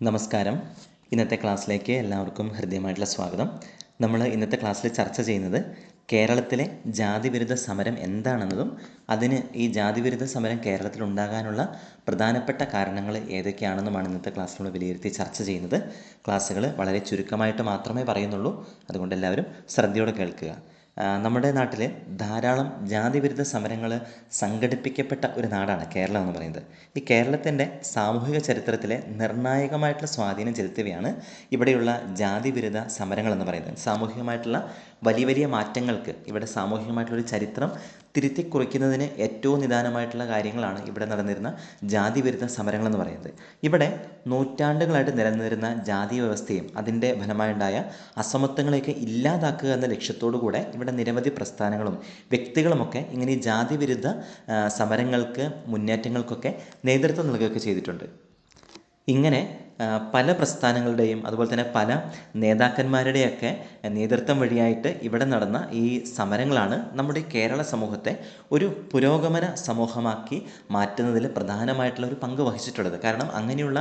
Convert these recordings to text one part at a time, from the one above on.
നമസ്കാരം. ഇന്നത്തെ ക്ലാസ്സിലേക്ക് എല്ലാവർക്കും ഹൃദ്യമായിട്ടുള്ള സ്വാഗതം. നമ്മൾ ഇന്നത്തെ ക്ലാസ്സിൽ ചർച്ച ചെയ്യുന്നത് കേരളത്തിലെ ജാതിവിരുദ്ധ സമരം എന്താണെന്നതും അതിന് ഈ ജാതിവിരുദ്ധ സമരം കേരളത്തിൽ ഉണ്ടാകാനുള്ള പ്രധാനപ്പെട്ട കാരണങ്ങൾ ഏതൊക്കെയാണെന്നുമാണ് ഇന്നത്തെ ക്ലാസ്സിൽ നമ്മൾ വിലയിരുത്തി ചർച്ച ചെയ്യുന്നത്. ക്ലാസ്സുകൾ വളരെ ചുരുക്കമായിട്ട് മാത്രമേ പറയുന്നുള്ളൂ. അതുകൊണ്ട് എല്ലാവരും ശ്രദ്ധയോടെ കേൾക്കുക. നമ്മുടെ നാട്ടിൽ ധാരാളം ജാതിവിരുദ്ധ സമരങ്ങൾ സംഘടിപ്പിക്കപ്പെട്ട ഒരു നാടാണ് കേരളം എന്ന് പറയുന്നത്. ഈ കേരളത്തിന്റെ സാമൂഹിക ചരിത്രത്തിലെ നിർണായകമായിട്ടുള്ള സ്വാധീനം ചെലുത്തുകയാണ് ഇവിടെയുള്ള ജാതിവിരുദ്ധ സമരങ്ങൾ എന്ന് പറയുന്നത്. സാമൂഹികമായിട്ടുള്ള വലിയ വലിയ മാറ്റങ്ങൾക്ക് ഇവിടെ സാമൂഹികമായിട്ടുള്ളൊരു ചരിത്രം തിരുത്തി കുറിക്കുന്നതിന് ഏറ്റവും നിദാനമായിട്ടുള്ള കാര്യങ്ങളാണ് ഇവിടെ നടന്നിരുന്ന ജാതി വിരുദ്ധ സമരങ്ങളെന്ന് പറയുന്നത്. ഇവിടെ നൂറ്റാണ്ടുകളായിട്ട് നിലനിന്നിരുന്ന ജാതി വ്യവസ്ഥയും അതിന്റെ ഫലമായുണ്ടായ അസമത്വങ്ങളെയൊക്കെ ഇല്ലാതാക്കുക എന്ന ലക്ഷ്യത്തോടു കൂടെ ഇവിടെ നിരവധി പ്രസ്ഥാനങ്ങളും വ്യക്തികളുമൊക്കെ ഇങ്ങനെ ജാതിവിരുദ്ധ വിരുദ്ധ സമരങ്ങൾക്ക് മുന്നേറ്റങ്ങൾക്കൊക്കെ നേതൃത്വം നൽകുകയൊക്കെ ചെയ്തിട്ടുണ്ട്. ഇങ്ങനെ പല പ്രസ്ഥാനങ്ങളുടെയും അതുപോലെ തന്നെ പല നേതാക്കന്മാരുടെയൊക്കെ നേതൃത്വം വഴിയായിട്ട് ഇവിടെ നടന്ന ഈ സമരങ്ങളാണ് നമ്മുടെ കേരള സമൂഹത്തെ ഒരു പുരോഗമന സമൂഹമാക്കി മാറ്റുന്നതിൽ പ്രധാനമായിട്ടുള്ള ഒരു പങ്ക് വഹിച്ചിട്ടുള്ളത്. കാരണം അങ്ങനെയുള്ള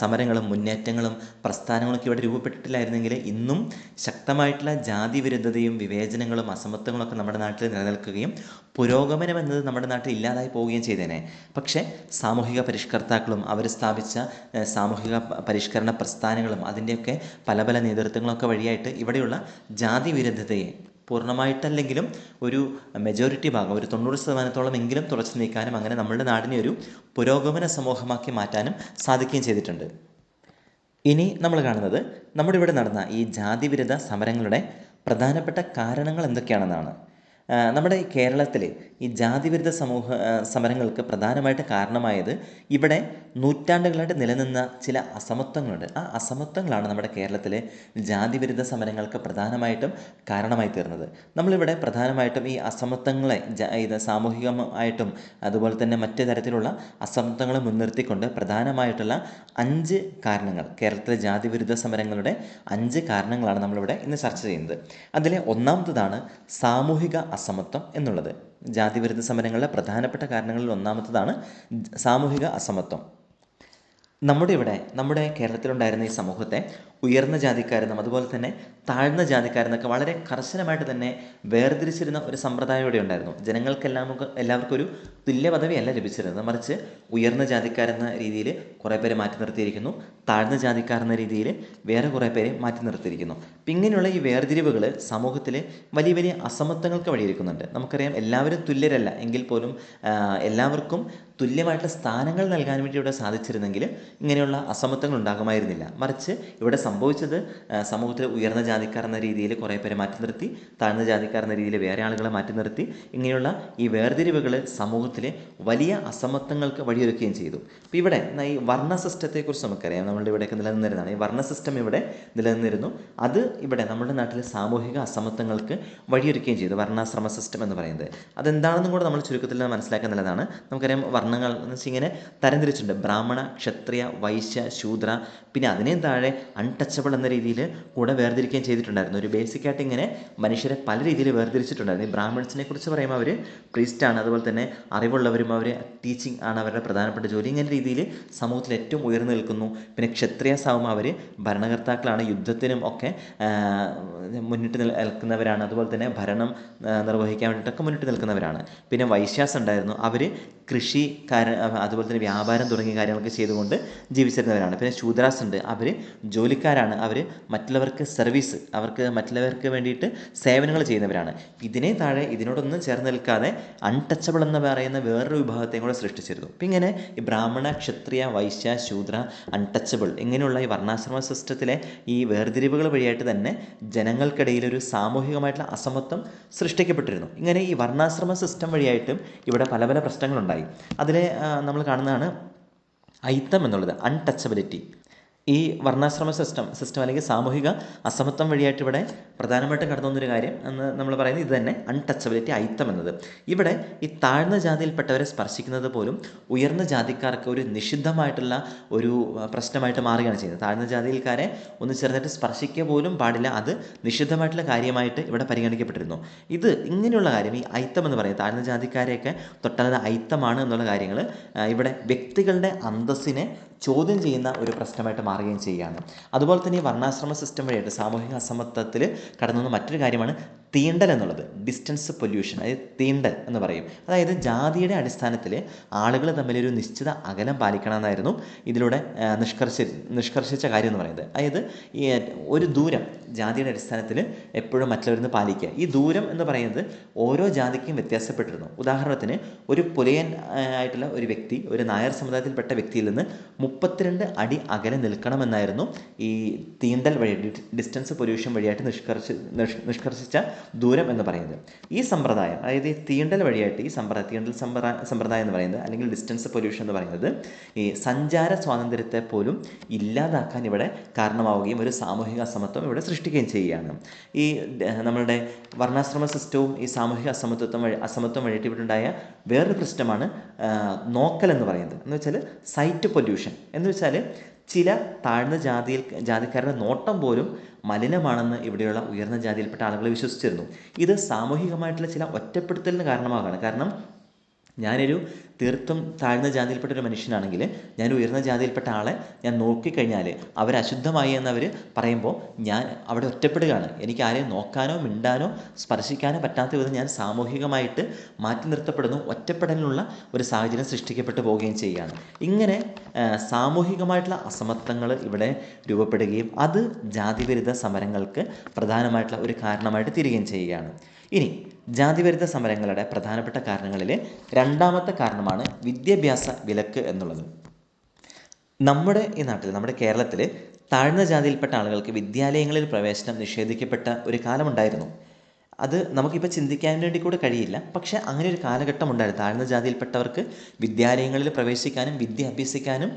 സമരങ്ങളും മുന്നേറ്റങ്ങളും പ്രസ്ഥാനങ്ങളൊക്കെ ഇവിടെ രൂപപ്പെട്ടിട്ടില്ലായിരുന്നെങ്കിൽ ഇന്നും ശക്തമായിട്ടുള്ള ജാതി വിരുദ്ധതയും വിവേചനങ്ങളും അസമത്വങ്ങളൊക്കെ നമ്മുടെ നാട്ടിൽ നിലനിൽക്കുകയും പുരോഗമനം എന്നത് നമ്മുടെ നാട്ടിൽ ഇല്ലാതായി പോവുകയും ചെയ്തേനെ. പക്ഷേ സാമൂഹിക പരിഷ്കർത്താക്കളും അവർ സ്ഥാപിച്ച സാമൂഹിക പരിഷ്കരണ പ്രസ്ഥാനങ്ങളും അതിന്റെയൊക്കെ പല പല നേതൃത്വങ്ങളൊക്കെ വഴിയായിട്ട് ഇവിടെയുള്ള ജാതി വിരുദ്ധതയെ പൂർണമായിട്ടല്ലെങ്കിലും ഒരു മെജോറിറ്റി ഭാഗം ഒരു തൊണ്ണൂറ് ശതമാനത്തോളം എങ്കിലും തുറച്ചു നീക്കാനും അങ്ങനെ നമ്മുടെ നാടിനെ ഒരു പുരോഗമന സമൂഹമാക്കി മാറ്റാനും സാധിക്കുകയും ചെയ്തിട്ടുണ്ട്. ഇനി നമ്മൾ കാണുന്നത് നമ്മുടെ ഇവിടെ നടന്ന ഈ ജാതിവിരുദ്ധ സമരങ്ങളുടെ പ്രധാനപ്പെട്ട കാരണങ്ങൾ എന്തൊക്കെയാണെന്നാണ്. നമ്മുടെ കേരളത്തിൽ ഈ ജാതിവിരുദ്ധ സമൂഹ സമരങ്ങൾക്ക് പ്രധാനമായിട്ട് കാരണമായത് ഇവിടെ നൂറ്റാണ്ടുകളായിട്ട് നിലനിന്ന ചില അസമത്വങ്ങളുണ്ട്. ആ അസമത്വങ്ങളാണ് നമ്മുടെ കേരളത്തിലെ ജാതിവിരുദ്ധ സമരങ്ങൾക്ക് പ്രധാനമായിട്ടും കാരണമായി തീർന്നത്. നമ്മളിവിടെ പ്രധാനമായിട്ടും ഈ അസമത്വങ്ങളെ ഇത് സാമൂഹികമായിട്ടും അതുപോലെ തന്നെ മറ്റു തരത്തിലുള്ള അസമത്വങ്ങളെ മുൻനിർത്തിക്കൊണ്ട് പ്രധാനമായിട്ടുള്ള അഞ്ച് കാരണങ്ങൾ കേരളത്തിലെ ജാതിവിരുദ്ധ സമരങ്ങളുടെ അഞ്ച് കാരണങ്ങളാണ് നമ്മളിവിടെ ഇന്ന് ചർച്ച ചെയ്യുന്നത്. അതിലെ ഒന്നാമത്തതാണ് സാമൂഹിക അസമത്വം എന്നുള്ളത്. ജാതിവിരുദ്ധ സമരങ്ങളുടെ പ്രധാനപ്പെട്ട കാരണങ്ങളിൽ ഒന്നാമത്തതാണ് സാമൂഹിക അസമത്വം. നമ്മുടെ ഇവിടെ നമ്മുടെ കേരളത്തിലുണ്ടായിരുന്ന ഈ സമൂഹത്തെ ഉയർന്ന ജാതിക്കാരെന്നും അതുപോലെ തന്നെ താഴ്ന്ന ജാതിക്കാരെന്നൊക്കെ വളരെ കർശനമായിട്ട് തന്നെ വേർതിരിച്ചിരുന്ന ഒരു സമ്പ്രദായം ഇവിടെ ഉണ്ടായിരുന്നു. ജനങ്ങൾക്കെല്ലാം എല്ലാവർക്കും ഒരു തുല്യ പദവിയല്ല ലഭിച്ചിരുന്നത്. മറിച്ച് ഉയർന്ന ജാതിക്കാരെന്ന രീതിയിൽ കുറേ പേരെ മാറ്റി നിർത്തിയിരിക്കുന്നു. താഴ്ന്ന ജാതിക്കാരെന്ന രീതിയിൽ വേറെ കുറേ പേരെ മാറ്റി നിർത്തിയിരിക്കുന്നു. അപ്പം ഇങ്ങനെയുള്ള ഈ വേർതിരിവുകൾ സമൂഹത്തിൽ വലിയ വലിയ അസമത്വങ്ങൾക്ക് വഴിയൊരുക്കുന്നുണ്ട്. നമുക്കറിയാം എല്ലാവരും തുല്യരല്ല. എങ്കിൽ പോലും എല്ലാവർക്കും തുല്യമായിട്ടുള്ള സ്ഥാനങ്ങൾ നൽകാൻ വേണ്ടി ഇവിടെ സാധിച്ചിരുന്നെങ്കിൽ ഇങ്ങനെയുള്ള അസമത്വങ്ങൾ ഉണ്ടാകുമായിരുന്നില്ല. മറിച്ച് ഇവിടെ സംഭവിച്ചത് സമൂഹത്തിൽ ഉയർന്ന ജാതിക്കാർ എന്ന രീതിയിൽ കുറേ പേരെ മാറ്റി നിർത്തി താഴ്ന്ന ജാതിക്കാർ എന്ന രീതിയിൽ വേറെ ആളുകളെ മാറ്റി നിർത്തി ഇങ്ങനെയുള്ള ഈ വേർതിരിവുകൾ സമൂഹത്തിലെ വലിയ അസമത്വങ്ങൾക്ക് വഴിയൊരുക്കുകയും ചെയ്തു. അപ്പോൾ ഇവിടെ ഈ വർണ സിസ്റ്റത്തെക്കുറിച്ച് നമുക്കറിയാം. നമ്മളുടെ ഇവിടെയൊക്കെ നിലനിന്നിരുന്നതാണ്. ഈ വർണ സിസ്റ്റം ഇവിടെ നിലനിന്നിരുന്നു. അത് ഇവിടെ നമ്മുടെ നാട്ടിലെ സാമൂഹിക അസമത്വങ്ങൾക്ക് വഴിയൊരുക്കുകയും ചെയ്തു. വർണാശ്രമ സിസ്റ്റം എന്ന് പറയുന്നത്. അതെന്താണെന്നും കൂടെ നമ്മൾ ചുരുക്കത്തിൽ മനസ്സിലാക്കാൻ നല്ലതാണ്. നമുക്കറിയാം വർണങ്ങൾ എന്ന് വെച്ചാൽ ഇങ്ങനെ തരംതിരിച്ചിട്ടുണ്ട്. ബ്രാഹ്മണ ക്ഷത്രിയ വൈശ്യ ശൂദ്ര. പിന്നെ അതിനെയും താഴെ അൺടച്ചബിൾ എന്ന രീതിയിൽ കൂടെ വേർതിരിക്കുകയും ചെയ്തിട്ടുണ്ടായിരുന്നു. ഒരു ബേസിക് ആയിട്ട് ഇങ്ങനെ മനുഷ്യരെ പല രീതിയിൽ വേർതിരിച്ചിട്ടുണ്ടായിരുന്നു. ഈ ബ്രാഹ്മിൺസിനെ കുറിച്ച് പറയുമ്പോൾ അവർ പ്രീസ്റ്റാണ് അതുപോലെ തന്നെ അറിവുള്ളവരും അവർ ടീച്ചിങ് ആണ് അവരുടെ പ്രധാനപ്പെട്ട ജോലി. ഇങ്ങനെ രീതിയിൽ സമൂഹത്തിൽ ഏറ്റവും ഉയർന്നു നിൽക്കുന്നു. പിന്നെ ക്ഷത്രിയ ആകുമ്പോൾ അവർ ഭരണകർത്താക്കളാണ്. യുദ്ധത്തിനും ഒക്കെ മുന്നിട്ട് നിൽക്കുന്നവരാണ്. അതുപോലെ തന്നെ ഭരണം നിർവഹിക്കാൻ വേണ്ടിയിട്ടൊക്കെ മുന്നിട്ട് നിൽക്കുന്നവരാണ്. പിന്നെ വൈശ്യാസ് ഉണ്ടായിരുന്നു. അവർ കൃഷിക്കാര അതുപോലെ തന്നെ വ്യാപാരം തുടങ്ങിയ കാര്യങ്ങളൊക്കെ ചെയ്തുകൊണ്ട് ജീവിച്ചിരുന്നവരാണ്. പിന്നെ ശൂദ്രാസ് ഉണ്ട് അവർ ജോലിക്കാരാണ്. അവർ മറ്റുള്ളവർക്ക് സർവീസ് അവർക്ക് മറ്റുള്ളവർക്ക് വേണ്ടിയിട്ട് സേവനങ്ങൾ ചെയ്യുന്നവരാണ്. ഇതിനെ താഴെ ഇതിനോടൊന്നും ചേർന്ന് നിൽക്കാതെ അൺടച്ചബിൾ എന്ന് പറയുന്ന വേറൊരു വിഭാഗത്തെയും കൂടെ സൃഷ്ടിച്ചിരുന്നു. അപ്പം ഇങ്ങനെ ഈ ബ്രാഹ്മണ ക്ഷത്രിയ വൈശ്യ ശൂദ്ര അൺടച്ചബിൾ ഇങ്ങനെയുള്ള ഈ വർണാശ്രമ സിസ്റ്റത്തിലെ ഈ വേർതിരിവുകൾ വഴിയായിട്ട് തന്നെ ജനങ്ങൾക്കിടയിൽ ഒരു സാമൂഹികമായിട്ടുള്ള അസമത്വം സൃഷ്ടിക്കപ്പെട്ടിരുന്നു. ഇങ്ങനെ ഈ വർണാശ്രമ സിസ്റ്റം വഴിയായിട്ടും ഇവിടെ പല പല പ്രശ്നങ്ങളുണ്ടായി. അതിലെ നമ്മൾ കാണുന്നതാണ് ഐത്തം എന്നുള്ളത് അൺടച്ചബിലിറ്റി ഈ വർണാശ്രമ സിസ്റ്റം സിസ്റ്റം അല്ലെങ്കിൽ സാമൂഹിക അസമത്വം വഴിയായിട്ട് ഇവിടെ പ്രധാനമായിട്ടും കടന്നു വന്നൊരു കാര്യം എന്ന് നമ്മൾ പറയുന്നത് ഇത് തന്നെ അൺടച്ചബിലിറ്റി ഐത്തം എന്നത്. ഇവിടെ ഈ താഴ്ന്ന ജാതിയിൽപ്പെട്ടവരെ സ്പർശിക്കുന്നത് പോലും ഉയർന്ന ജാതിക്കാർക്ക് ഒരു നിഷിദ്ധമായിട്ടുള്ള ഒരു പ്രശ്നമായിട്ട് മാറുകയാണ് ചെയ്യുന്നത്. താഴ്ന്ന ജാതിയിൽക്കാരെ ഒന്ന് ചേർന്നിട്ട് സ്പർശിക്കുക പോലും പാടില്ല അത് നിഷിദ്ധമായിട്ടുള്ള കാര്യമായിട്ട് ഇവിടെ പരിഗണിക്കപ്പെട്ടിരുന്നു. ഇത് ഇങ്ങനെയുള്ള കാര്യം ഈ ഐത്തം എന്ന് പറയുന്നത് താഴ്ന്ന ജാതിക്കാരെയൊക്കെ തൊട്ടത് ഐത്തമാണ് എന്നുള്ള കാര്യങ്ങൾ ഇവിടെ വ്യക്തികളുടെ അന്തസ്സിനെ ചോദ്യം ചെയ്യുന്ന ഒരു പ്രശ്നമായിട്ട് മാറുകയും ചെയ്യുകയാണ്. അതുപോലെ തന്നെ ഈ വർണാശ്രമ സിസ്റ്റം വഴിയായിട്ട് സാമൂഹിക അസമത്വത്തിൽ കടന്നു വന്ന മറ്റൊരു കാര്യമാണ് തീണ്ടൽ എന്നുള്ളത് ഡിസ്റ്റൻസ് പൊല്യൂഷൻ അതായത് തീണ്ടൽ എന്ന് പറയും. അതായത് ജാതിയുടെ അടിസ്ഥാനത്തിൽ ആളുകൾ തമ്മിലൊരു നിശ്ചിത അകലം പാലിക്കണമെന്നായിരുന്നു ഇതിലൂടെ നിഷ്കർഷി നിഷ്കർഷിച്ച കാര്യം എന്ന് പറയുന്നത്. അതായത് ഈ ഒരു ദൂരം ജാതിയുടെ അടിസ്ഥാനത്തിൽ എപ്പോഴും മറ്റുള്ളവരിൽ നിന്ന് പാലിക്കുക. ഈ ദൂരം എന്ന് പറയുന്നത് ഓരോ ജാതിക്കും വ്യത്യാസപ്പെട്ടിരുന്നു. ഉദാഹരണത്തിന് ഒരു പുലയൻ ആയിട്ടുള്ള ഒരു വ്യക്തി ഒരു നായർ സമുദായത്തിൽപ്പെട്ട വ്യക്തിയിൽ നിന്ന് മുപ്പത്തിരണ്ട് അടി അകലെ നിൽക്കണമെന്നായിരുന്നു ഈ തീണ്ടൽ വഴി ഡിസ്റ്റൻസ് പൊല്യൂഷൻ വഴിയായിട്ട് നിഷ്കർഷി നിഷ്- നിഷ്കർഷിച്ച ദൂരം എന്ന് പറയുന്നത്. ഈ സമ്പ്രദായം അതായത് ഈ തീണ്ടൽ വഴിയായിട്ട് ഈ സമ്പ്രദായം തീണ്ടൽ സമ്പ്രദായ എന്ന് പറയുന്നത് അല്ലെങ്കിൽ ഡിസ്റ്റൻസ് പൊല്യൂഷൻ എന്ന് പറയുന്നത് ഈ സഞ്ചാര സ്വാതന്ത്ര്യത്തെ പോലും ഇല്ലാതാക്കാൻ ഇവിടെ കാരണമാവുകയും ഒരു സാമൂഹിക അസമത്വം ഇവിടെ സൃഷ്ടിക്കുകയും ചെയ്യുകയാണ്. ഈ നമ്മളുടെ വർണാശ്രമ സിസ്റ്റവും ഈ സാമൂഹിക അസമത്വം വഴി അസമത്വം വഴിയിട്ട് ഇവിടെ ഉണ്ടായ വേറൊരു പ്രശ്നമാണ് നോക്കൽ എന്ന് പറയുന്നത്. എന്ന് വെച്ചാൽ സൈറ്റ് പൊല്യൂഷൻ എന്ന് വെച്ചാൽ ചില താഴ്ന്ന ജാതിയിൽ ജാതിക്കാരുടെ നോട്ടം പോലും മലിനമാണെന്ന് ഇവിടെയുള്ള ഉയർന്ന ജാതിയിൽപ്പെട്ട ആളുകൾ വിശ്വസിച്ചിരുന്നു. ഇത് സാമൂഹികമായിട്ടുള്ള ചില ഒറ്റപ്പെടുത്തലിന് കാരണമാകുകയാണ് കാരണം ഞാനൊരു തീർത്തും താഴ്ന്ന ജാതിയിൽപ്പെട്ട ഒരു മനുഷ്യനാണെങ്കിൽ ഞാൻ ഉയർന്ന ജാതിയിൽപ്പെട്ട ആളെ ഞാൻ നോക്കിക്കഴിഞ്ഞാൽ അവർ അശുദ്ധമായി എന്നവർ പറയുമ്പോൾ ഞാൻ അവിടെ ഒറ്റപ്പെടുകയാണ്. എനിക്ക് ആരെയും നോക്കാനോ മിണ്ടാനോ സ്പർശിക്കാനോ പറ്റാത്ത വിധം ഞാൻ സാമൂഹികമായിട്ട് മാറ്റി നിർത്തപ്പെടുന്നു ഒറ്റപ്പെടലിനുള്ള ഒരു സാഹചര്യം സൃഷ്ടിക്കപ്പെട്ടു പോവുകയും ചെയ്യുകയാണ്. ഇങ്ങനെ സാമൂഹികമായിട്ടുള്ള അസമത്വങ്ങൾ ഇവിടെ രൂപപ്പെടുകയും അത് ജാതിവിരുദ്ധ സമരങ്ങൾക്ക് പ്രധാനമായിട്ടുള്ള ഒരു കാരണമായിട്ട് തീരുകയും ചെയ്യുകയാണ്. ഇനി ജാതിവിരുദ്ധ സമരങ്ങളുടെ പ്രധാനപ്പെട്ട കാരണങ്ങളിൽ രണ്ടാമത്തെ കാരണമാണ് വിദ്യാഭ്യാസ വിലക്ക് എന്നുള്ളത്. നമ്മുടെ ഈ നാട്ടിൽ നമ്മുടെ കേരളത്തിൽ താഴ്ന്ന ജാതിയിൽപ്പെട്ട ആളുകൾക്ക് വിദ്യാലയങ്ങളിൽ പ്രവേശനം നിഷേധിക്കപ്പെട്ട ഒരു കാലമുണ്ടായിരുന്നു. അത് നമുക്കിപ്പോൾ ചിന്തിക്കാൻ വേണ്ടി കൂടെ കഴിയില്ല. പക്ഷേ അങ്ങനെ ഒരു കാലഘട്ടം ഉണ്ടായിരുന്നു. താഴ്ന്ന ജാതിയിൽപ്പെട്ടവർക്ക് വിദ്യാലയങ്ങളിൽ പ്രവേശിക്കാനും വിദ്യ അഭ്യസിക്കാനും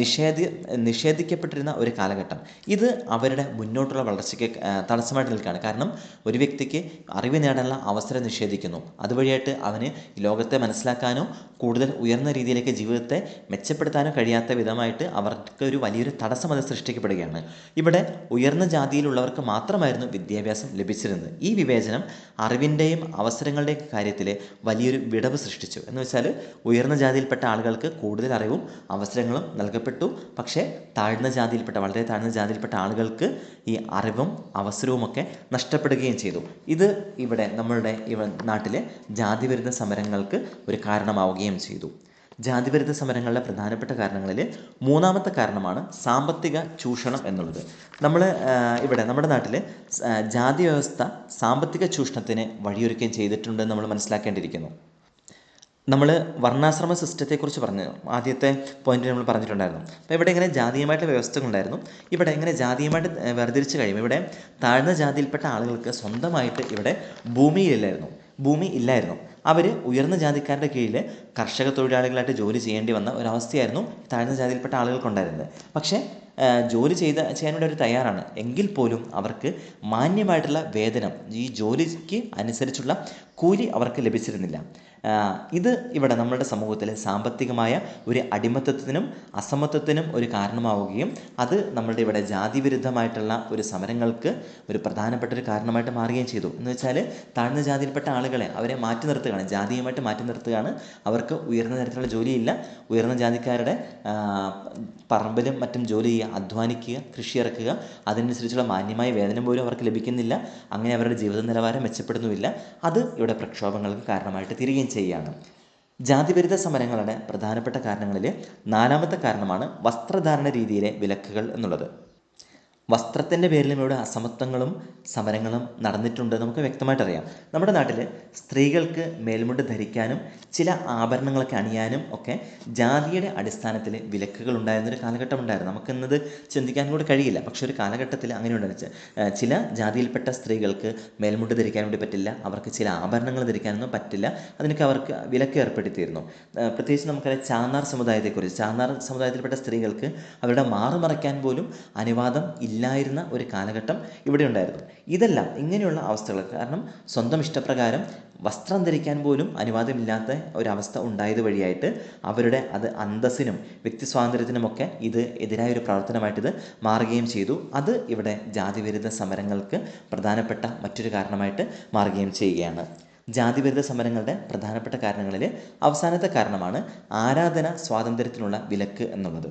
നിഷേധി നിഷേധിക്കപ്പെട്ടിരുന്ന ഒരു കാലഘട്ടം. ഇത് അവരുടെ മുന്നോട്ടുള്ള വളർച്ചയ്ക്ക് തടസ്സമായിട്ട് നിൽക്കുകയാണ്. കാരണം ഒരു വ്യക്തിക്ക് അറിവ് നേടാനുള്ള അവസരം നിഷേധിക്കുന്നു. അതുവഴിയായിട്ട് അവന് ലോകത്തെ മനസ്സിലാക്കാനോ കൂടുതൽ ഉയർന്ന രീതിയിലേക്ക് ജീവിതത്തെ മെച്ചപ്പെടുത്താനോ കഴിയാത്ത വിധമായിട്ട് അവർക്ക് ഒരു വലിയൊരു തടസ്സം അത് സൃഷ്ടിക്കപ്പെടുകയാണ്. ഇവിടെ ഉയർന്ന ജാതിയിലുള്ളവർക്ക് മാത്രമായിരുന്നു വിദ്യാഭ്യാസം ലഭിച്ചിരുന്നത്. ഈ വിവേചനം അറിവിന്റെയും അവസരങ്ങളുടെയും കാര്യത്തിൽ വലിയൊരു വിടവ് സൃഷ്ടിച്ചു. എന്ന് വെച്ചാൽ ഉയർന്ന ജാതിയിൽപ്പെട്ട ആളുകൾക്ക് കൂടുതൽ അറിവും അവസരങ്ങളും നൽകപ്പെട്ടു. പക്ഷേ താഴ്ന്ന ജാതിയിൽപ്പെട്ട വളരെ താഴ്ന്ന ജാതിയിൽപ്പെട്ട ആളുകൾക്ക് ഈ അറിവും അവസരവുമൊക്കെ നഷ്ടപ്പെടുകയും ചെയ്തു. ഇത് ഇവിടെ നമ്മളുടെ ഇവ നാട്ടിലെ ജാതി വരുന്ന സമരങ്ങൾക്ക് ഒരു കാരണമാവുകയും ചെയ്തു. ജാതിവിരുദ്ധ സമരങ്ങളുടെ പ്രധാനപ്പെട്ട കാരണങ്ങളിൽ മൂന്നാമത്തെ കാരണമാണ് സാമ്പത്തിക ചൂഷണം എന്നുള്ളത്. നമ്മൾ ഇവിടെ നമ്മുടെ നാട്ടിൽ ജാതി വ്യവസ്ഥ സാമ്പത്തിക ചൂഷണത്തിന് വഴിയൊരുക്കുകയും ചെയ്തിട്ടുണ്ടെന്ന് നമ്മൾ മനസ്സിലാക്കേണ്ടിയിരിക്കുന്നു. നമ്മൾ വർണാശ്രമ സിസ്റ്റത്തെക്കുറിച്ച് പറഞ്ഞു ആദ്യത്തെ പോയിന്റ് നമ്മൾ പറഞ്ഞിട്ടുണ്ടായിരുന്നു. അപ്പോൾ ഇവിടെ ഇങ്ങനെ ജാതീയമായിട്ടുള്ള വ്യവസ്ഥകളുണ്ടായിരുന്നു ഇവിടെ ഇങ്ങനെ ജാതീയമായിട്ട് വേർതിരിച്ച് കഴിയുമ്പോൾ ഇവിടെ താഴ്ന്ന ജാതിയിൽപ്പെട്ട ആളുകൾക്ക് സ്വന്തമായിട്ട് ഇവിടെ ഭൂമിയിലില്ലായിരുന്നു. ഭൂമി ഇല്ലായിരുന്നു. അവർ ഉയർന്ന ജാതിക്കാരുടെ കീഴിൽ കർഷക തൊഴിലാളികളായിട്ട് ജോലി ചെയ്യേണ്ടി വന്ന ഒരവസ്ഥയായിരുന്നു താഴ്ന്ന ജാതിയിൽപ്പെട്ട ആളുകൾക്കുണ്ടായിരുന്നത്. പക്ഷേ ജോലി ചെയ്ത ചെയ്യാൻ വേണ്ടി അവർ തയ്യാറാണ്. എങ്കിൽ പോലും അവർക്ക് മാന്യമായിട്ടുള്ള വേതനം ഈ ജോലിക്ക് അനുസരിച്ചുള്ള കൂലി അവർക്ക് ലഭിച്ചിരുന്നില്ല. ഇത് ഇവിടെ നമ്മുടെ സമൂഹത്തിലെ സാമ്പത്തികമായ ഒരു അടിമത്തത്തിനും അസമത്വത്തിനും ഒരു കാരണമാവുകയും അത് നമ്മളുടെ ഇവിടെ ജാതിവിരുദ്ധമായിട്ടുള്ള ഒരു സമരങ്ങൾക്ക് ഒരു പ്രധാനപ്പെട്ട ഒരു കാരണമായിട്ട് മാറുകയും ചെയ്തു. എന്ന് വെച്ചാൽ താഴ്ന്ന ജാതിയിൽപ്പെട്ട ആളുകളെ അവരെ മാറ്റി നിർത്തുകയാണ്. ജാതീയമായിട്ട് മാറ്റി നിർത്തുകയാണ്. അവർക്ക് ഉയർന്ന തരത്തിലുള്ള ജോലിയില്ല. ഉയർന്ന ജാതിക്കാരുടെ പറമ്പിലും മറ്റും ജോലി ചെയ്യുക അധ്വാനിക്കുക കൃഷി ഇറക്കുക അതിനനുസരിച്ചുള്ള മാന്യമായ വേതനം പോലും അവർക്ക് ലഭിക്കുന്നില്ല. അങ്ങനെ അവരുടെ ജീവിത നിലവാരം മെച്ചപ്പെടുന്നുമില്ല. അത് ഇവിടെ പ്രക്ഷോഭങ്ങൾക്ക് കാരണമായിട്ട് തീരുകയും ചെയ്യുകയാണ്. ജാതിവിരുദ്ധ സമരങ്ങളുടെ പ്രധാനപ്പെട്ട കാരണങ്ങളിൽ നാലാമത്തെ കാരണമാണ് വസ്ത്രധാരണ രീതിയിലെ വിലക്കുകൾ എന്നുള്ളത്. വസ്ത്രത്തിന്റെ പേരിലും ഇവിടെ അസമത്വങ്ങളും സമരങ്ങളും നടന്നിട്ടുണ്ട് നമുക്ക് വ്യക്തമായിട്ട് അറിയാം നമ്മുടെ നാട്ടിൽ സ്ത്രീകൾക്ക് മേൽമുണ്ട് ധരിക്കാനും ചില ആഭരണങ്ങളൊക്കെ അണിയാനും ഒക്കെ ജാതിയുടെ അടിസ്ഥാനത്തിൽ വിലക്കുകൾ ഉണ്ടായിരുന്നൊരു കാലഘട്ടം ഉണ്ടായിരുന്നു നമുക്കിന്നത് ചിന്തിക്കാൻ കൂടെ കഴിയില്ല. പക്ഷെ ഒരു കാലഘട്ടത്തിൽ അങ്ങനെ ഉണ്ടായിരുന്നു ചില ജാതിയിൽപ്പെട്ട സ്ത്രീകൾക്ക് മേൽമുണ്ട് ധരിക്കാൻ വേണ്ടി പറ്റില്ല. അവർക്ക് ചില ആഭരണങ്ങൾ ധരിക്കാനൊന്നും പറ്റില്ല. അതിനൊക്കെ അവർക്ക് വിലക്ക് ഏർപ്പെടുത്തിയിരുന്നു. പ്രത്യേകിച്ച് നമുക്കറിയാം ചാന്നാർ സമുദായത്തെക്കുറിച്ച്. ചാന്നാർ സമുദായത്തിൽപ്പെട്ട സ്ത്രീകൾക്ക് അവരുടെ മാറു മറയ്ക്കാൻ പോലും അനുവാദം ഇല്ലായിരുന്ന ഒരു കാലഘട്ടം ഇവിടെ ഉണ്ടായിരുന്നു. ഇതെല്ലാം ഇങ്ങനെയുള്ള അവസ്ഥകൾ കാരണം സ്വന്തം ഇഷ്ടപ്രകാരം വസ്ത്രം ധരിക്കാൻ പോലും അനുവാദമില്ലാത്ത ഒരവസ്ഥ ഉണ്ടായത് വഴിയായിട്ട് അവരുടെ അത് അന്തസ്സിനും വ്യക്തി സ്വാതന്ത്ര്യത്തിനുമൊക്കെ ഇത് എതിരായ ഒരു പ്രവർത്തനമായിട്ട് ഇത് മാറുകയും ചെയ്തു. അത് ഇവിടെ ജാതിവിരുദ്ധ സമരങ്ങൾക്ക് പ്രധാനപ്പെട്ട മറ്റൊരു കാരണമായിട്ട് മാറുകയും ചെയ്യുകയാണ്. ജാതിവിരുദ്ധ സമരങ്ങളുടെ പ്രധാനപ്പെട്ട കാരണങ്ങളിൽ അവസാനത്തെ കാരണമാണ് ആരാധന സ്വാതന്ത്ര്യത്തിനുള്ള വിലക്ക് എന്നുള്ളത്.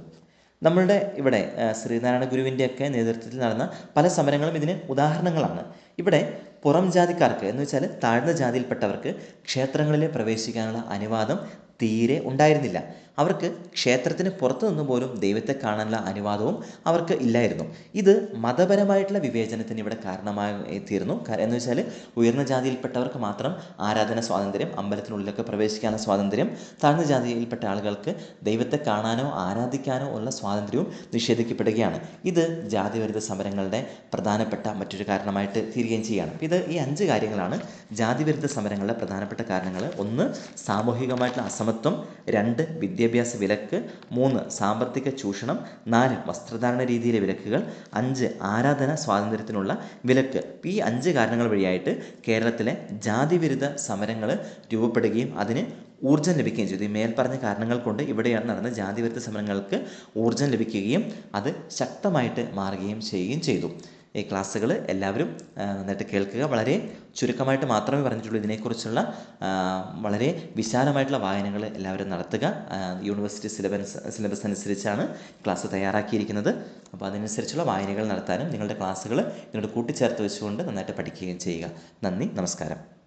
നമ്മളുടെ ഇവിടെ ശ്രീനാരായണ ഗുരുവിന്റെയൊക്കെ നേതൃത്വത്തിൽ നടന്ന പല സമരങ്ങളും ഇതിന് ഉദാഹരണങ്ങളാണ്. ഇവിടെ പുറം ജാതിക്കാർക്ക് എന്ന് വെച്ചാൽ താഴ്ന്ന ജാതിയിൽപ്പെട്ടവർക്ക് ക്ഷേത്രങ്ങളിൽ പ്രവേശിക്കാനുള്ള അനുവാദം തീരെ ഉണ്ടായിരുന്നില്ല. അവർക്ക് ക്ഷേത്രത്തിന് പുറത്തു നിന്ന് പോലും ദൈവത്തെ കാണാനുള്ള അനുവാദവും അവർക്ക് ഇല്ലായിരുന്നു. ഇത് മതപരമായിട്ടുള്ള വിവേചനത്തിന് ഇവിടെ കാരണമായി തീർന്നു. എന്ന് വെച്ചാൽ ഉയർന്ന ജാതിയിൽപ്പെട്ടവർക്ക് മാത്രം ആരാധന സ്വാതന്ത്ര്യം അമ്പലത്തിനുള്ളിലൊക്കെ പ്രവേശിക്കാനുള്ള സ്വാതന്ത്ര്യം താഴ്ന്ന ജാതിയിൽപ്പെട്ട ആളുകൾക്ക് ദൈവത്തെ കാണാനോ ആരാധിക്കാനോ ഉള്ള സ്വാതന്ത്ര്യവും നിഷേധിക്കപ്പെടുകയാണ്. ഇത് ജാതിവിരുദ്ധ സമരങ്ങളുടെ പ്രധാനപ്പെട്ട മറ്റൊരു കാരണമായിട്ട് തീരുകയും ചെയ്യുകയാണ്. ഇത് ഈ അഞ്ച് കാര്യങ്ങളാണ് ജാതിവിരുദ്ധ സമരങ്ങളുടെ പ്രധാനപ്പെട്ട കാരണങ്ങൾ. ഒന്ന് സാമൂഹികമായിട്ടുള്ള അസമത്വം. രണ്ട് വിദ്യാഭ്യാസ വിലക്ക്. മൂന്ന് സാമ്പത്തിക ചൂഷണം. നാല് വസ്ത്രധാരണ രീതിയിലെ വിലക്കുകൾ. അഞ്ച് ആരാധന സ്വാതന്ത്ര്യത്തിനുള്ള വിലക്ക്. ഈ അഞ്ച് കാരണങ്ങൾ വഴിയായിട്ട് കേരളത്തിലെ ജാതിവിരുദ്ധ സമരങ്ങൾ രൂപപ്പെടുകയും അതിന് ഊർജം ലഭിക്കുകയും ചെയ്തു. ഈ മേൽപ്പറഞ്ഞ കാരണങ്ങൾ കൊണ്ട് ഇവിടെയാണ് നടന്ന ജാതിവിരുദ്ധ സമരങ്ങൾക്ക് ഊർജം ലഭിക്കുകയും അത് ശക്തമായിട്ട് മാറുകയും ചെയ്യുകയും ചെയ്തു. ഈ ക്ലാസ്സുകൾ എല്ലാവരും നന്നായിട്ട് കേൾക്കുക. വളരെ ചുരുക്കമായിട്ട് മാത്രമേ പറഞ്ഞിട്ടുള്ളൂ. ഇതിനെക്കുറിച്ചുള്ള വളരെ വിശാലമായിട്ടുള്ള വായനകൾ എല്ലാവരും നടത്തുക. യൂണിവേഴ്സിറ്റി സിലബസ് സിലബസ് അനുസരിച്ചാണ് ക്ലാസ് തയ്യാറാക്കിയിരിക്കുന്നത്. അപ്പോൾ അതിനനുസരിച്ചുള്ള വായനകൾ നടത്താനും നിങ്ങളുടെ ക്ലാസ്സുകൾ നിങ്ങളുടെ കൂട്ടിച്ചേർത്ത് വെച്ചുകൊണ്ട് നന്നായിട്ട് പഠിക്കുകയും ചെയ്യുക. നന്ദി നമസ്കാരം.